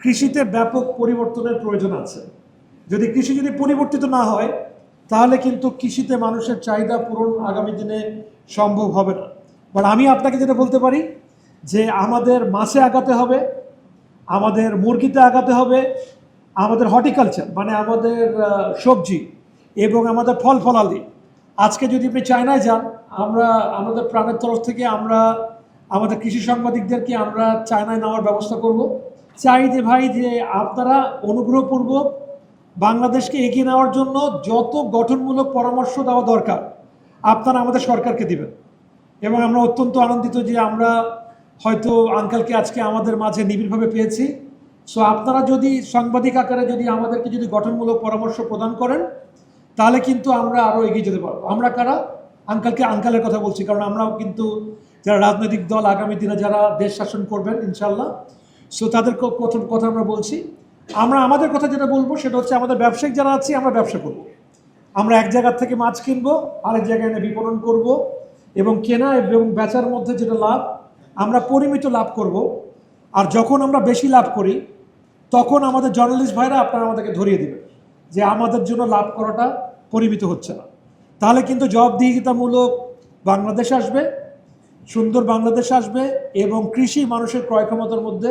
কৃষিতে ব্যাপক পরিবর্তনের প্রয়োজন আছে। যদি কৃষি যদি পরিবর্তিত না হয়, তাহলে কিন্তু কৃষিতে মানুষের চাহিদা পূরণ আগামী দিনে সম্ভব হবে না। বাট আমি আপনাকে যেটা বলতে পারি, যে আমাদের মাছে আগাতে হবে, আমাদের মুরগিতে আগাতে হবে, আমাদের হর্টিকালচার মানে আমাদের সবজি এবং আমাদের ফল ফলালি। আজকে যদি আপনি চায়নায় যান, আমরা, আমাদের প্রাণের তরফ থেকে আমরা, আমাদের কৃষি সাংবাদিকদেরকে আমরা চায়নায় নেওয়ার ব্যবস্থা করব। চাই যে ভাই যে আপনারা অনুগ্রহপূর্বক বাংলাদেশকে এগিয়ে নেওয়ার জন্য যত গঠনমূলক পরামর্শ দেওয়া দরকার, আপনারা আমাদের সরকারকে দিবেন। এবং আমরা অত্যন্ত আনন্দিত যে আমরা হয়তো আঙ্কালকে আজকে আমাদের মাঝে নিবিড়ভাবে পেয়েছি। সো আপনারা যদি সাংবাদিক আকারে যদি আমাদেরকে যদি গঠনমূলক পরামর্শ প্রদান করেন, তাহলে কিন্তু আমরা আরও এগিয়ে যেতে পারব। আমরা কারা? আঙ্কালকে আঙ্কালের কথা বলছি, কারণ আমরাও কিন্তু যারা রাজনৈতিক দল আগামী দিনে যারা দেশ শাসন করবেন ইনশাল্লাহ সো তাদের কথা আমরা বলছি। আমরা আমাদের কথা যেটা বলব সেটা হচ্ছে আমাদের ব্যবসায়িক যারা আছি, আমরা ব্যবসা করব। আমরা এক জায়গার থেকে মাছ কিনবো, আরেক জায়গায় এনে বিপণন করব এবং কেনা এবং বেচার মধ্যে যেটা লাভ, আমরা পরিমিত লাভ করব। আর যখন আমরা বেশি লাভ করি, তখন আমাদের জার্নালিস্ট ভাইরা আপনারা আমাদেরকে ধরিয়ে দেবেন যে আমাদের জন্য লাভ করাটা পরিমিত হচ্ছে না। তাহলে কিন্তু জবাবদিহিতামূলক বাংলাদেশ আসবে, সুন্দর বাংলাদেশ আসবে এবং কৃষি মানুষের ক্রয় ক্ষমতার মধ্যে